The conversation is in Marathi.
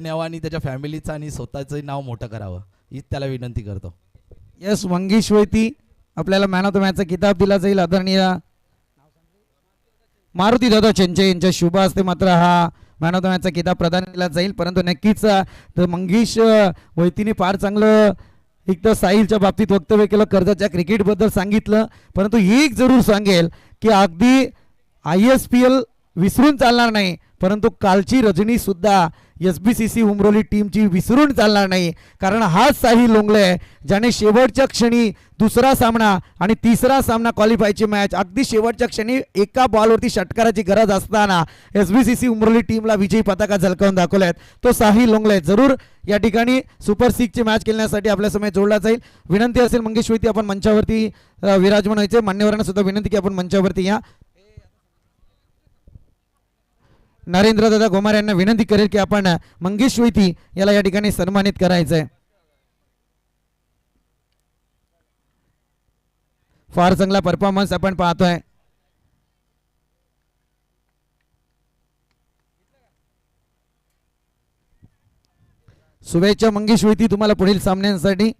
न्यावं आणि त्याच्या फॅमिलीचं आणि स्वतःचं नाव मोठं करावं हीच त्याला विनंती करतो. यस मंगेश वैती आपल्याला मॅन ऑफ द मॅचचा किताब दिला जाईल आदरणीय मारुती दादा चेंचे यांच्या शुभ असते मात्र हा मॅन ऑफ द मॅचचा किताब प्रदान केला जाईल. परंतु नक्कीच तर मंगेश वैतीने फार चांगलं एक तर साहिलच्या बाबतीत वक्तव्य केलं कर्जाच्या क्रिकेटबद्दल सांगितलं. परंतु एक जरूर सांगेल की अगदी आय एस पी एल विसरून चालणार नाही. परंतु कालची रजनी सुद्धा S B C C Umroli टीमची विसरून चालणार नाही. कारण हाच साही लोंगले आहे ज्याने शेवटच्या क्षणी दुसरा सामना आणि तिसरा सामना क्वालिफायची मॅच अगदी शेवटच्या क्षणी एका बॉलवरती षटकाराची गरज असताना S B C C Umroli टीमला विजयी पताका झलकावून दाखवल्यात. तो साही लोंगले जरूर या ठिकाणी सुपर सिक्सची मॅच खेळण्यासाठी आपल्यासमोर जोडला जाईल. विनंती असेल मंगेश वैती आपण मंचावरती विराजमान व्हायचे मान्यवरांना सुद्धा विनंती की आपण मंचावरती या. नरेंद्र दादा घोमार यांना विनंती करेल की आपण मंगेश वेती याला या ठिकाणी सन्मानित करायचं आहे फार चांगला परफॉर्मन्स आपण पाहतोय. शुभेच्छा मंगेश वेती तुम्हाला पुढील सामन्यांसाठी.